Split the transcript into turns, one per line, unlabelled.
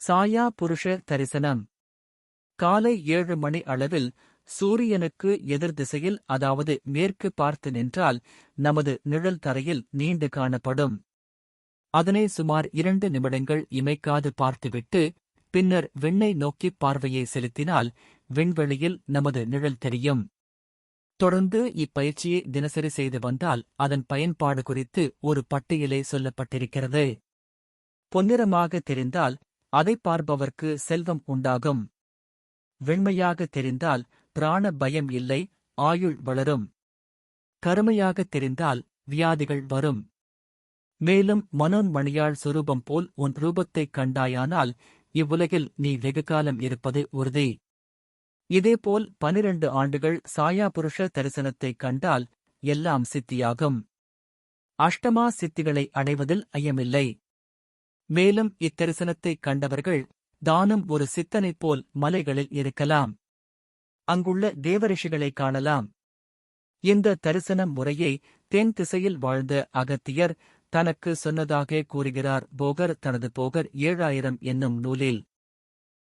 சாயா புருஷ தரிசனம். காலை ஏழு மணி அளவில் சூரியனுக்கு எதிர் திசையில் அதாவது மேற்கு பார்த்து நின்றால் நமது நிழல் தரையில் நீண்டு காணப்படும். அதனை சுமார் இரண்டு நிமிடங்கள் இமைக்காது பார்த்துவிட்டு பின்னர் விண்ணை நோக்கிப் பார்வையை செலுத்தினால் விண்வெளியில் நமது நிழல் தெரியும். தொடர்ந்து இப்பயிற்சியை தினசரி செய்து வந்தால் அதன் பயன்பாடு குறித்து ஒரு பட்டியலே சொல்லப்பட்டிருக்கிறது. பொன்னிறமாக தெரிந்தால் அதை பார்ப்பவர்க்கு செல்வம் உண்டாகும். வெண்மையாக தெரிந்தால் பிராண பயம் இல்லை ஆயுள் வளரும். கருமையாக தெரிந்தால் வியாதிகள் வரும். மேலும் மனோன்மணியாள் சுரூபம் போல் உன் ரூபத்தைக் கண்டாயானால் இவ்வுலகில் நீ வெகுகாலம் இருப்பது உறுதி. இதேபோல் பனிரண்டு ஆண்டுகள் சாயா புருஷ தரிசனத்தைக் கண்டால் எல்லாம் சித்தியாகும். அஷ்டமா சித்திகளை அடைவதில் ஐயமில்லை. மேலும் இத்தரிசனத்தைக் கண்டவர்கள் தானும் ஒரு சித்தனைப் போல் மலைகளில் இருக்கலாம். அங்குள்ள தேவரிஷிகளைக் காணலாம். இந்த தரிசன முறையை தென் திசையில் வாழ்ந்த அகத்தியர் தனக்கு சொன்னதாக கூறுகிறார் போகர் தனது போகர் ஏழாயிரம் என்னும் நூலில்.